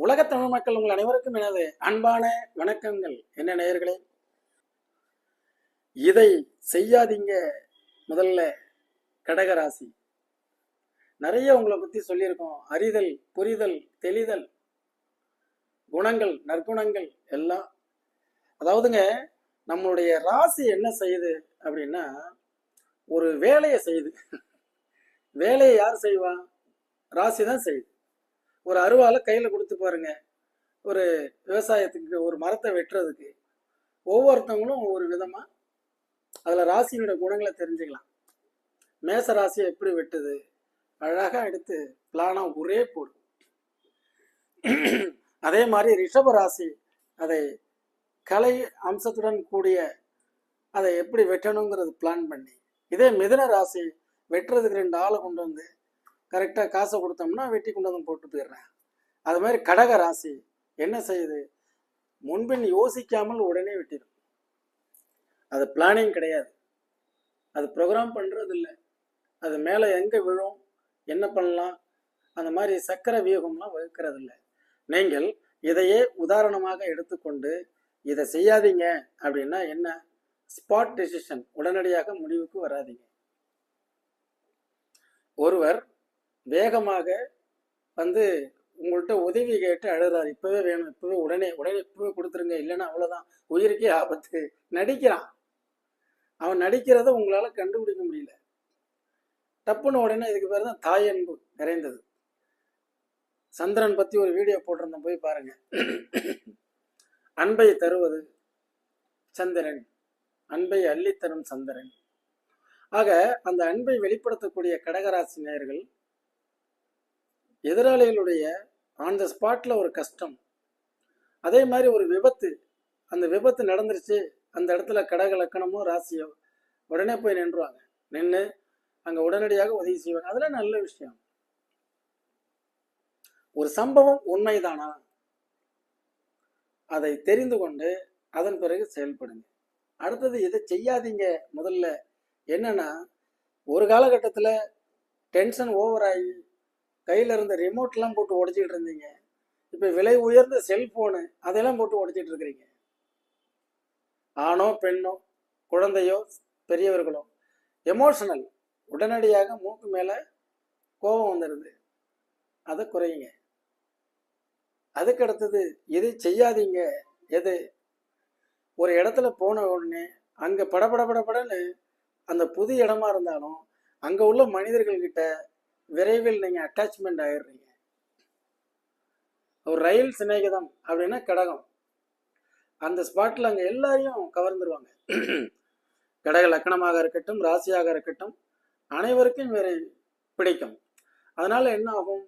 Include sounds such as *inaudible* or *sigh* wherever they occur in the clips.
உலக தமிழ் மக்கள் உங்கள் அனைவருக்கும் எனது அன்பான வணக்கங்கள். என்ன நேயர்களே? இதை செய்யாதீங்க முதல்ல கடகராசி. நிறைய உங்களை பத்தி சொல்லியிருக்கோம். அறிதல் புரிதல் தெளிதல் குணங்கள் நற்குணங்கள் எல்லாம். அதாவதுங்க நம்மளுடைய ராசி என்ன செய்யுது அப்படின்னா ஒரு வேலையை செய்யுது. வேலையை யார் செய்வா? ராசி தான் செய்யுது. ஒரு அருவாலை கையில் கொடுத்து பாருங்க. ஒரு விவசாயத்துக்கு ஒரு மரத்தை வெட்டுறதுக்கு. ஒவ்வொருத்தவங்களும் ஒவ்வொரு விதமாக அதில் ராசியினுடைய குணங்களை தெரிஞ்சுக்கலாம். மேச ராசியை எப்படி வெட்டுது? அழகாக எடுத்து பிளானாக ஒரே போடும் அதே மாதிரி ரிஷப ராசி அதை கலை அம்சத்துடன் கூடிய அதை எப்படி வெட்டணுங்கிறது பிளான் பண்ணி. இதே மிதன ராசி வெட்டுறதுக்கு ரெண்டு ஆளை கொண்டு வந்து கரெக்டாக காசை கொடுத்தோம்னா வெட்டி கொண்டு வந்து போட்டு போயிடுறேன். அது மாதிரி கடக ராசி என்ன செய்யுது? முன்பின் யோசிக்காமல் உடனே வெட்டிடும். அது பிளானிங் கிடையாது. அது ப்ரோக்ராம் பண்ணுறது இல்லை அது மேலே எங்கே விழும்? என்ன பண்ணலாம்? அந்த மாதிரி சக்கர வியூகம்லாம் வகுக்கிறது இல்லை நீங்கள் இதையே உதாரணமாக எடுத்துக்கொண்டு இதை செய்யாதீங்க அப்படின்னா என்ன? ஸ்பாட் டெசிஷன் உடனடியாக முடிவுக்கு வராதீங்க. ஒருவர் வேகமாக வந்து உங்கள்கிட்ட உதவி கேட்டு அழுறாரு. இப்பவே வேணும். இப்பவே உடனே உடனே இப்பவே கொடுத்துருங்க. இல்லைன்னா அவ்வளோதான் உயிருக்கே ஆபத்து. நடிக்கிறான். அவன் நடிக்கிறத உங்களால் கண்டுபிடிக்க முடியல. டப்புன்னு உடனே இதுக்கு பேர் தான் தாய் அன்பு நிறைந்தது. சந்திரன் பத்தி ஒரு வீடியோ போட்டிருந்தேன். போய் பாருங்க. அன்பை தருவது சந்திரன். அன்பை அள்ளித்தரும் சந்திரன். ஆக அந்த அன்பை வெளிப்படுத்தக்கூடிய கடகராசி நேயர்கள் எதிராளிகளுடைய ஆன் த ஸ்பாட்டில் ஒரு கஷ்டம். அதே மாதிரி ஒரு விபத்து. அந்த விபத்து நடந்துருச்சு. அந்த இடத்துல கடக லக்கணமோ ராசியோ உடனே போய் நின்றுவாங்க. நின்று அங்கே உடனடியாக உதவி செய்வாங்க. அதெல்லாம் நல்ல விஷயம். ஒரு சம்பவம் உண்மைதானா? அதை தெரிந்து கொண்டு அதன் பிறகு செயல்படுங்க. அடுத்தது இதை செய்யாதீங்க முதல்ல. என்னன்னா ஒரு காலகட்டத்தில் டென்ஷன் ஓவர் ஆகி கையில் இருந்த ரிமோட்லாம் போட்டு உடச்சிக்கிட்டு இருந்தீங்க. இப்போ விலை உயர்ந்த செல்ஃபோனு அதெல்லாம் போட்டு உடைச்சிட்டு இருக்கிறீங்க. ஆணோ பெண்ணோ குழந்தையோ பெரியவர்களோ எமோஷனல் உடனடியாக மூக்கு மேலே கோபம் வந்துடுது அதை குறையுங்க. அதுக்கு அடுத்தது எதை செய்யாதீங்க. எது? ஒரு இடத்துல போன உடனே அங்கே படபட படபடன்னு அந்த புது இடமா இருந்தாலும் அங்கே உள்ள மனிதர்கள்கிட்ட விரைவில் நீங்கள் அட்டாச்மெண்ட் ஆயிடுறீங்க. ஒரு ரயில் சிநேகிதம் அப்படின்னா கடகம். அந்த ஸ்பாட்டில் அங்கே எல்லாரையும் கவர்ந்துருவாங்க கடக லக்கணமாக இருக்கட்டும் ராசியாக இருக்கட்டும் அனைவருக்கும் வேறு பிடிக்கும். அதனால் என்ன ஆகும்?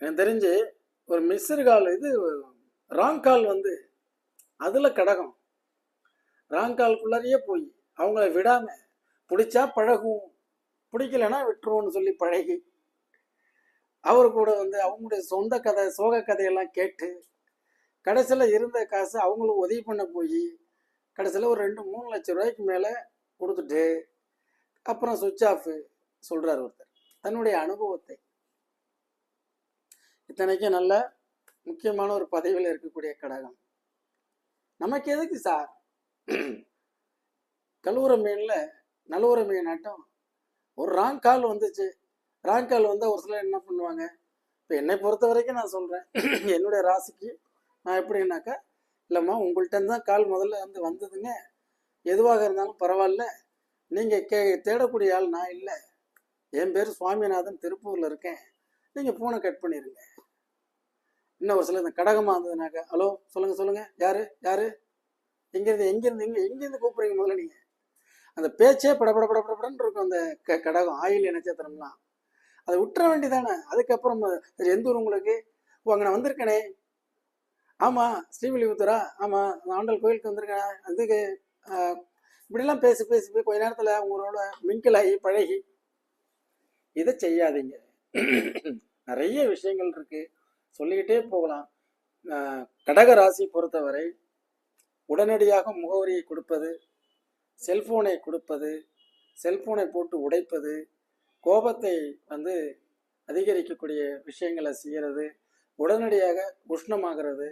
எனக்கு தெரிஞ்சு ஒரு மிஸ்ஸர் கால் இது ராங் கால் வந்து அதில் கடகம். ராங் கால்குள்ளாரையே போய் அவங்கள விடாமல் பிடிச்சா பழகும். பிடிக்கலன்னா விட்டுருவோம்னு சொல்லி பழகி அவர் கூட வந்து அவங்களுடைய சொந்த கதை சோக கதையெல்லாம் கேட்டு கடைசியில் இருந்த காசு அவங்களும் உதவி பண்ண போய் கடைசியில் ஒரு ரெண்டு மூணு லட்சம் ரூபாய்க்கு மேலே கொடுத்துட்டு அப்புறம் சுவிட்ச் ஆஃப் சொல்கிறார் ஒருத்தர். தன்னுடைய அனுபவத்தை. இத்தனைக்கும் நல்ல முக்கியமான ஒரு பதவியில் இருக்கக்கூடிய கடகம். நமக்கு எதுக்கு சார் கல்லூர மீனில் நல்லூர மீன் ஆட்டம் ஒரு ராங் கால் வந்துச்சு. ராங் கால் வந்தால் ஒரு சிலர் என்ன பண்ணுவாங்க? இப்போ என்னை பொறுத்த வரைக்கும் நான் சொல்கிறேன் *clears throat* என்னுடைய ராசிக்கு நான் எப்படின்னாக்கா இல்லைம்மா உங்கள்கிட்ட தான் கால் முதல்ல வந்து வந்ததுங்க. எதுவாக இருந்தாலும் பரவாயில்ல. நீங்கள் கே தேடக்கூடிய ஆள் நான் இல்லை. என் பேர் சுவாமிநாதன் திருப்பூரில் இருக்கேன். நீங்கள் ஃபோனை கட் பண்ணிடுங்க இன்னும் ஒரு சில இந்த கடகமாக இருந்ததுனாக்கா ஹலோ சொல்லுங்கள் சொல்லுங்கள் யார்? யார்? எங்கேருந்து எங்கேருந்து எங்கே எங்கேருந்து கூப்பிட்றீங்க முதல்ல நீங்கள் அந்த பேச்சே படபட படபடன்னு இருக்கும் அந்த க கடகம் ஆயில் நட்சத்திரம்லாம் அதை விட்டுற வேண்டிதானே? அதுக்கப்புறம் எந்த ஊர் உங்களுக்கு? ஓ அங்கே நான் வந்திருக்கேனே. ஆமாம் ஸ்ரீவில்லிபுத்தூரா? ஆமாம் நான் ஆண்டல் கோயிலுக்கு வந்திருக்கேன். அதுக்கு இப்படிலாம் பேசி பேசி போய் கொஞ்ச நேரத்தில் உங்களோட மிங்கிள் பழகி. இதை செய்யாதீங்க. நிறைய விஷயங்கள் இருக்குது சொல்லிக்கிட்டே போகலாம். கடக ராசி பொறுத்தவரை உடனடியாக முகவரியை கொடுப்பது செல்ஃபோனை கொடுப்பது செல்ஃபோனை போட்டு உடைப்பது கோபத்தை வந்து அதிகரிக்கக்கூடிய விஷயங்களை செய்கிறது உடனடியாக உஷ்ணமாகிறது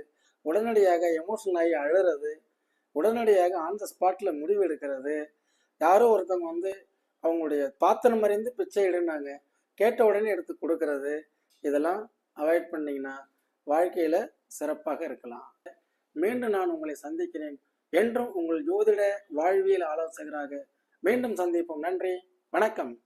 உடனடியாக எமோஷனல் ஆகி அழுறது உடனடியாக ஆன் த ஸ்பாட்டில் முடிவு எடுக்கிறது. யாரோ ஒருத்தவங்க வந்து அவங்களுடைய பாத்திரம் மறைந்து பிச்சை இடுனாங்க கேட்ட உடனே எடுத்து கொடுக்கறது. இதெல்லாம் அவாய்ட் பண்ணிங்கன்னா வாழ்க்கையில் சிறப்பாக இருக்கலாம். மீண்டும் நான் உங்களை சந்திக்கிறேன். என்றும் உங்கள் ஜோதிட வாழ்வியல் ஆலோசகராக மீண்டும் சந்திப்போம். நன்றி. வணக்கம்.